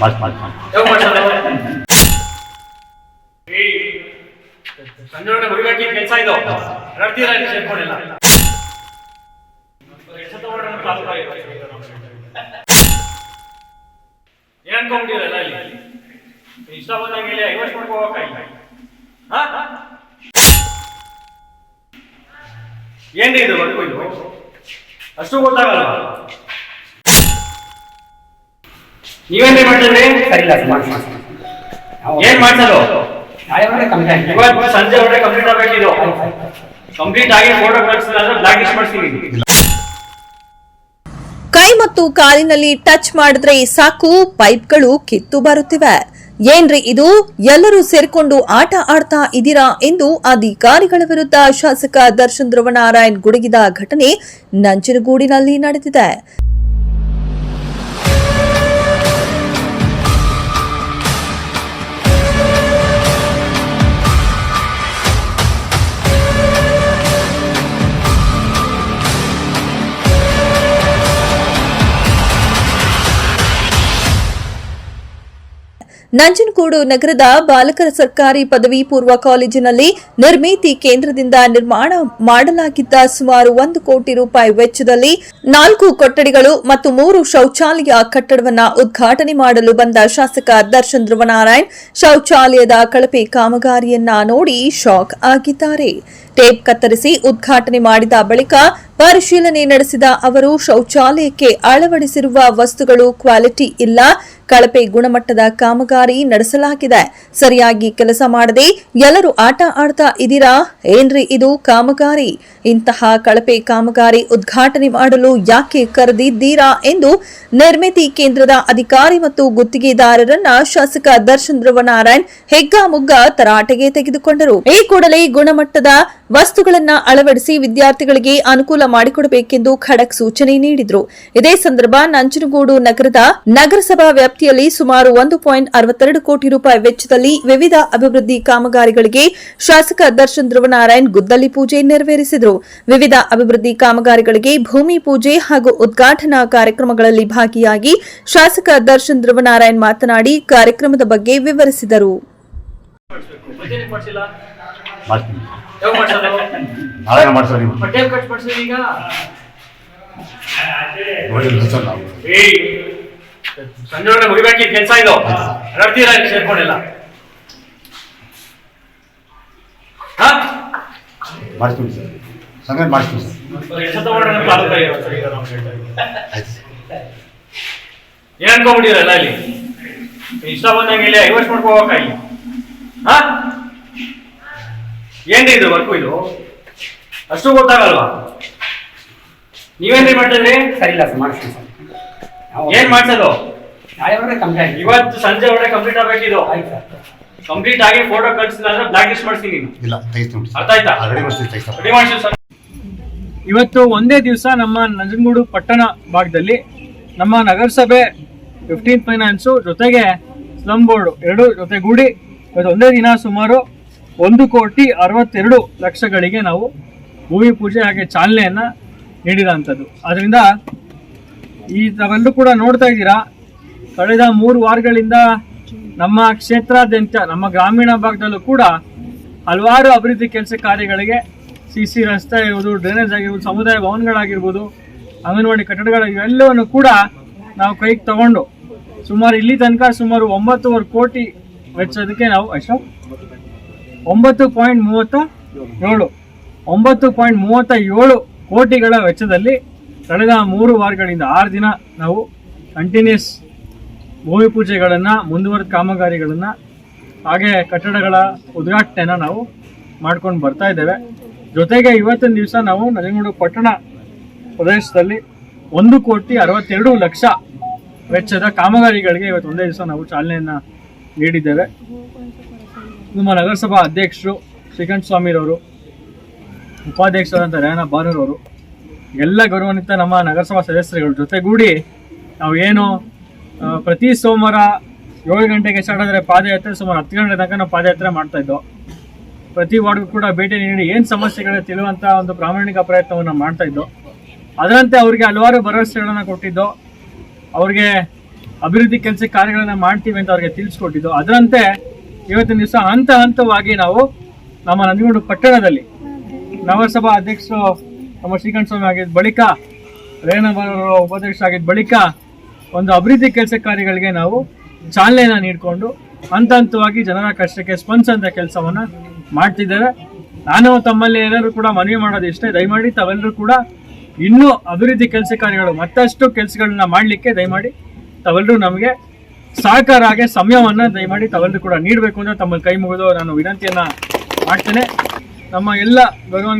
ಮಾಡ್ಸಿ ಮಾಡ್ಸಿ ಕೆಲಸ ಇದು ನಡ್ತೀರಾ ಇಲ್ಲಿ ಇಷ್ಟ ಬಂದಂಗೆ ಇಲ್ಲಿ ಐವತ್ತು ಮಾಡ್ಕೊ ಹೋಗಕ್ಕಾಗಿಲ್ಲ ಹಾ ಏನ್ರಿ ಇದು ಅಷ್ಟು ಗೊತ್ತಾಗಲ್ವಾ? ನೀವೇನ್ರಿ ಮಾಡಿದ್ರಿ ಸರಿ ಇಲ್ಲ ಸರ್ ಮಾಡ್ಸಿ ಮಾಡ್ಸಿ ನಾವು ಏನ್ ಮಾಡ್ಸಲು ಇವತ್ತು ಸಂಜೆ ಒಳಗೆ ಕಂಪ್ಲೀಟ್ ಆಗ್ಬೇಕಿದು ಕಂಪ್ಲೀಟ್ ಆಗಿ ಫೋಟೋ ಕಳಿಸಿಲ್ಲ ಅಂದ್ರೆ ಬ್ಲಾಕ್ ಲಿಸ್ಟ್ ಕೈ ಮತ್ತು ಕಾಲಿನಲ್ಲಿ ಟಚ್ ಮಾಡಿದ್ರೆ ಸಾಕು ಪೈಪ್ಗಳು ಕಿತ್ತು ಬರುತ್ತಿವೆ. ಏನ್ರಿ ಇದು? ಎಲ್ಲರೂ ಸೇರ್ಕೊಂಡು ಆಟ ಆಡ್ತಾ ಇದ್ದೀರಾ ಎಂದು ಅಧಿಕಾರಿಗಳ ವಿರುದ್ಧ ಶಾಸಕ ದರ್ಶನ್ ಧ್ರುವನಾರಾಯಣ್ ಗುಡುಗಿದ ಘಟನೆ ನಂಜನಗೂಡಿನಲ್ಲಿ ನಡೆದಿದೆ. ನಂಜನಗೂಡು ನಗರದ ಬಾಲಕರ ಸರ್ಕಾರಿ ಪದವಿ ಪೂರ್ವ ಕಾಲೇಜಿನಲ್ಲಿ ನಿರ್ಮಿತಿ ಕೇಂದ್ರದಿಂದ ನಿರ್ಮಾಣ ಮಾಡಲಾಗಿದ್ದ ಸುಮಾರು ಒಂದು ಕೋಟಿ ರೂಪಾಯಿ ವೆಚ್ಚದಲ್ಲಿ ನಾಲ್ಕು ಕೊಠಡಿಗಳು ಮತ್ತು ಮೂರು ಶೌಚಾಲಯ ಕಟ್ಟಡವನ್ನು ಉದ್ಘಾಟನೆ ಮಾಡಲು ಬಂದ ಶಾಸಕ ದರ್ಶನ್ ಧ್ರುವನಾರಾಯಣ್ ಶೌಚಾಲಯದ ಕಳಪೆ ಕಾಮಗಾರಿಯನ್ನ ನೋಡಿ ಶಾಕ್ ಆಗಿದ್ದಾರೆ. ಟೇಪ್ ಕತ್ತರಿಸಿ ಉದ್ಘಾಟನೆ ಮಾಡಿದ ಬಳಿಕ ಪರಿಶೀಲನೆ ನಡೆಸಿದ ಅವರು, ಶೌಚಾಲಯಕ್ಕೆ ಅಳವಡಿಸಿರುವ ವಸ್ತುಗಳು ಕ್ವಾಲಿಟಿ ಇಲ್ಲ. ಕಳಪೆ ಗುಣಮಟ್ಟದ ಕಾಮಗಾರಿ ನಡೆಸಲಾಗಿದೆ. ಸರಿಯಾಗಿ ಕೆಲಸ ಮಾಡದೆ ಎಲ್ಲರೂ ಆಟ ಆಡ್ತಾ ಇದ್ದೀರಾ? ಏನ್ರಿ ಇದು ಕಾಮಗಾರಿ? ಇಂತಹ ಕಳಪೆ ಕಾಮಗಾರಿ ಉದ್ಘಾಟನೆ ಮಾಡಲು ಯಾಕೆ ಕರೆದಿದ್ದೀರಾ ಎಂದು ನಿರ್ಮಿತಿ ಕೇಂದ್ರದ ಅಧಿಕಾರಿ ಮತ್ತು ಗುತ್ತಿಗೆದಾರರನ್ನ ಶಾಸಕ ದರ್ಶನ್ ಧ್ರುವನಾರಾಯಣ್ ಹೆಗ್ಗಾಮುಗ್ಗ ತರಾಟೆಗೆ ತೆಗೆದುಕೊಂಡರು. ಈ ಕೂಡಲೇ ಗುಣಮಟ್ಟದ ವಸ್ತುಗಳನ್ನ ಅಳವಡಿಸಿ ವಿದ್ಯಾರ್ಥಿಗಳಿಗೆ ಅನುಕೂಲ ಮಾಡಿಕೊಡಬೇಕೆಂದು ಖಡಕ್ ಸೂಚನೆ ನೀಡಿದರು. ಇದೇ ಸಂದರ್ಭ ನಂಜನಗೂಡು ನಗರದ ನಗರಸಭಾ ವ್ಯಾಪ್ತಿಯಲ್ಲಿ ಸುಮಾರು ಒಂದು ಪಾಯಿಂಟ್ ಅರವತ್ತೆರಡು ಕೋಟಿ ರೂಪಾಯಿ ವೆಚ್ಚದಲ್ಲಿ ವಿವಿಧ ಅಭಿವೃದ್ಧಿ ಕಾಮಗಾರಿಗಳಿಗೆ ಶಾಸಕ ದರ್ಶನ್ ಧ್ರುವನಾರಾಯಣ್ ಗುದ್ದಲಿ ಪೂಜೆ ನೆರವೇರಿಸಿದರು. ವಿವಿಧ ಅಭಿವೃದ್ಧಿ ಕಾಮಗಾರಿಗಳಿಗೆ ಭೂಮಿ ಪೂಜೆ ಹಾಗೂ ಉದ್ಘಾಟನಾ ಕಾರ್ಯಕ್ರಮಗಳಲ್ಲಿ ಭಾಗಿಯಾಗಿ ಶಾಸಕ ದರ್ಶನ್ ಧ್ರುವನಾರಾಯಣ್ ಮಾತನಾಡಿ ಕಾರ್ಯಕ್ರಮದ ಬಗ್ಗೆ ವಿವರಿಸಿದರು. ಮಾಡ್ತೀನಿ. ಯಾವಾಗ ನಾಳೆ ಮಾಡ್ಸೋ ನೀವು. ಬಟ್ಟೆ ಕಟ್ ಈಗ? ನೋಡಿಲ್ಲ ಸರ್ ನಾವು ಸಂಜೆ ಮುಗಿಬೇಕಿ ಕೆಲಸ ಇದು. ಇಲ್ಲಿ ಸೇರ್ಕೊಂಡಿಲ್ಲ? ಹಾ? ಮಾಡ್ತೀವಿ ಸರ್. ಸಂಗತಿ ಮಾಡ್ತೀವಿ ಸರ್. ಏನ್ ಅನ್ಕೊಂಬಿಟ್ಟಿರಲ್ಲ ಇಲ್ಲಿ? ಇಷ್ಟ ಬಂದಂಗೆ ಇಲ್ಲಿ ಐವತ್ತು ಮಾಡ್ಕೋಬೇಕಾಗಿ ಹಾ? ಏನ್ರಿ ಇದು ವರ್ಕು ಇದು? ಅಷ್ಟು ಗೊತ್ತಾಗಲ್ವಾ? ನೀವೇನ್ರಿ ಮಾಡ್ತಿದ್ರಿ? ಸರಿ ಇಲ್ಲ ಸರ್ ಮಾಡಿಸ್ತೀನಿ ಸರ್. ನಾವು ಏನ್ ಮಾಡ್ಸೋದು? ನಾಳೆ ಒಳಗೆ ಕಂಪ್ಲೀಟ್ ಇವತ್ತು ಸಂಜೆ ಒಳಗೆ ಕಂಪ್ಲೀಟ್ ಆಗ್ಬೇಕಿದು ಆಯ್ತು ಸರ್. ಕಂಪ್ಲೀಟ್ ಆಗಿ ಫೋಟೋ ಕಳಿಸಿಲ್ಲ ಅಂದ್ರೆ ಬ್ಲಾಕ್ ಲಿಸ್ಟ್ ಮಾಡ್ತೀನಿ ನೀನು. ಇಲ್ಲ ತೆಗಿಸ್ತೀನಿ ಅರ್ಥ ಆಯ್ತಾ? ರೆಡಿ ಮಾಡ್ತೀನಿ ತೆಗಿಸ್ತಾರೆ ರೆಡಿ ಮಾಡ್ತೀನಿ ಸರ್. ಇವತ್ತು ಒಂದೇ ದಿವಸ ನಮ್ಮ ನಂಜನಗೂಡು ಪಟ್ಟಣ ಭಾಗದಲ್ಲಿ ನಮ್ಮ ನಗರಸಭೆ ಫಿಫ್ಟೀನ್ ಫೈನಾನ್ಸು ಜೊತೆಗೆ ಸ್ಲಮ್ ಬೋರ್ಡು ಎರಡು ಜೊತೆಗೂಡಿ ಇವತ್ತು ಒಂದೇ ದಿನ ಸುಮಾರು ಒಂದು ಕೋಟಿ ಅರವತ್ತೆರಡು ಲಕ್ಷಗಳಿಗೆ ನಾವು ಭೂಮಿ ಪೂಜೆ ಹಾಗೆ ಚಾಲನೆಯನ್ನು ನೀಡಿದಂಥದ್ದು. ಅದರಿಂದ ಈ ತಾವೆಲ್ಲರೂ ಕೂಡ ನೋಡ್ತಾ ಇದ್ದೀರಾ, ಕಳೆದ ಮೂರು ವಾರಗಳಿಂದ ನಮ್ಮ ಕ್ಷೇತ್ರಾದ್ಯಂತ, ನಮ್ಮ ಗ್ರಾಮೀಣ ಭಾಗದಲ್ಲೂ ಕೂಡ ಹಲವಾರು ಅಭಿವೃದ್ಧಿ ಕೆಲಸ ಕಾರ್ಯಗಳಿಗೆ ಸಿ ಸಿ ರಸ್ತೆ ಇರ್ಬೋದು ಡ್ರೈನೇಜ್ ಆಗಿರ್ಬೋದು, ಸಮುದಾಯ ಭವನಗಳಾಗಿರ್ಬೋದು, ಅಂಗನವಾಡಿ ಕಟ್ಟಡಗಳ ಇವೆಲ್ಲವನ್ನು ಕೂಡ ನಾವು ಕೈಗೆ ತಗೊಂಡು ಸುಮಾರು ಇಲ್ಲಿ ತನಕ ಸುಮಾರು ಒಂಬತ್ತುವರೆ ಕೋಟಿ ವೆಚ್ಚದಕ್ಕೆ ನಾವು ಎಷ್ಟು ಒಂಬತ್ತು ಪಾಯಿಂಟ್ ಮೂವತ್ತ ಏಳು. ಒಂಬತ್ತು ಪಾಯಿಂಟ್ ಮೂವತ್ತ ಏಳು ಕೋಟಿಗಳ ವೆಚ್ಚದಲ್ಲಿ ಕಳೆದ ಮೂರು ವಾರಗಳಿಂದ ಆರು ದಿನ ನಾವು ಕಂಟಿನ್ಯೂಸ್ ಭೂಮಿ ಪೂಜೆಗಳನ್ನು, ಮುಂದುವರೆದ ಕಾಮಗಾರಿಗಳನ್ನು, ಹಾಗೆ ಕಟ್ಟಡಗಳ ಉದ್ಘಾಟನೆಯನ್ನು ನಾವು ಮಾಡ್ಕೊಂಡು ಬರ್ತಾ ಇದ್ದೇವೆ. ಜೊತೆಗೆ ಇವತ್ತಿನ ದಿವಸ ನಾವು ನಂಜನಗೂಡು ಪಟ್ಟಣ ಪ್ರದೇಶದಲ್ಲಿ ಒಂದು ಕೋಟಿ ಅರವತ್ತೆರಡು ಲಕ್ಷ ವೆಚ್ಚದ ಕಾಮಗಾರಿಗಳಿಗೆ ಇವತ್ತು ಒಂದೇ ದಿವಸ ನಾವು ಚಾಲನೆಯನ್ನು ನೀಡಿದ್ದೇವೆ. ನಮ್ಮ ನಗರಸಭಾ ಅಧ್ಯಕ್ಷರು ಶ್ರೀಕಂಠ ಸ್ವಾಮಿರವರು ಉಪಾಧ್ಯಕ್ಷರಾದಂಥ ರೇವಣ ಬಾನೂರವರು, ಎಲ್ಲ ಗೌರವಾನ್ವಿತ ನಮ್ಮ ನಗರಸಭಾ ಸದಸ್ಯರುಗಳ ಜೊತೆಗೂಡಿ ನಾವು ಏನು ಪ್ರತಿ ಸೋಮವಾರ ಏಳು ಗಂಟೆಗೆ ಸ್ಟಾರ್ಟ್ ಆದರೆ ಪಾದಯಾತ್ರೆ, ಸುಮಾರು ಹತ್ತು ಗಂಟೆ ತನಕ ನಾವು ಪಾದಯಾತ್ರೆ ಮಾಡ್ತಾಯಿದ್ದೋ ಪ್ರತಿ ವಾರ್ಡ್ಗೂ ಕೂಡ ಭೇಟಿ ನೀಡಿ ಏನು ಸಮಸ್ಯೆಗಳು ತಿಳುವಂಥ ಒಂದು ಪ್ರಾಮಾಣಿಕ ಪ್ರಯತ್ನವನ್ನು ಮಾಡ್ತಾಯಿದ್ದೋ ಅದರಂತೆ ಅವರಿಗೆ ಹಲವಾರು ಭರವಸೆಗಳನ್ನು ಕೊಟ್ಟಿದ್ದು, ಅವ್ರಿಗೆ ಅಭಿವೃದ್ಧಿ ಕೆಲಸ ಕಾರ್ಯಗಳನ್ನು ಮಾಡ್ತೀವಿ ಅಂತ ಅವ್ರಿಗೆ ತಿಳಿಸ್ಕೊಟ್ಟಿದ್ದು, ಅದರಂತೆ ಇವತ್ತಿನ ದಿವಸ ಹಂತ ಹಂತವಾಗಿ ನಾವು ನಮ್ಮ ನಂಜನಗೂಡು ಪಟ್ಟಣದಲ್ಲಿ ನಗರಸಭಾ ಅಧ್ಯಕ್ಷರು ನಮ್ಮ ಶ್ರೀಕಂಠ ಸ್ವಾಮಿ ಆಗಿದ್ದ ಬಳಿಕ ರೇಣಬರವರ ಉಪಾಧ್ಯಕ್ಷ ಆಗಿದ್ದ ಬಳಿಕ ಒಂದು ಅಭಿವೃದ್ಧಿ ಕೆಲಸ ಕಾರ್ಯಗಳಿಗೆ ನಾವು ಚಾಲನೆಯನ್ನು ನೀಡಿಕೊಂಡು ಹಂತ ಹಂತವಾಗಿ ಜನರ ಕಷ್ಟಕ್ಕೆ ಸ್ಪಂದಿಸಂತ ಕೆಲಸವನ್ನು ಮಾಡ್ತಿದ್ದೇವೆ ನಾನು ತಮ್ಮಲ್ಲಿ ಎಲ್ಲರೂ ಕೂಡ ಮನವಿ ಮಾಡೋದು ಇಷ್ಟೇ. ದಯಮಾಡಿ ತಾವೆಲ್ಲರೂ ಕೂಡ ಇನ್ನೂ ಅಭಿವೃದ್ಧಿ ಕೆಲಸ ಕಾರ್ಯಗಳು ಮತ್ತಷ್ಟು ಕೆಲಸಗಳನ್ನ ಮಾಡಲಿಕ್ಕೆ ದಯಮಾಡಿ ತಾವೆಲ್ಲರೂ ನಮಗೆ ಸಹಕಾರ ಹಾಗೆ ಸಮಯವನ್ನ ದಯಮಾಡಿ ತಗೊಂಡು ಕೂಡ ನೀಡಬೇಕು ಅಂತ ತಮ್ಮಲ್ಲಿ ಕೈ ಮುಗಿದು ನಾನು ವಿನಂತಿಯನ್ನ ಮಾಡ್ತೇನೆ. ನಮ್ಮ ಎಲ್ಲ ಭಗವಂತ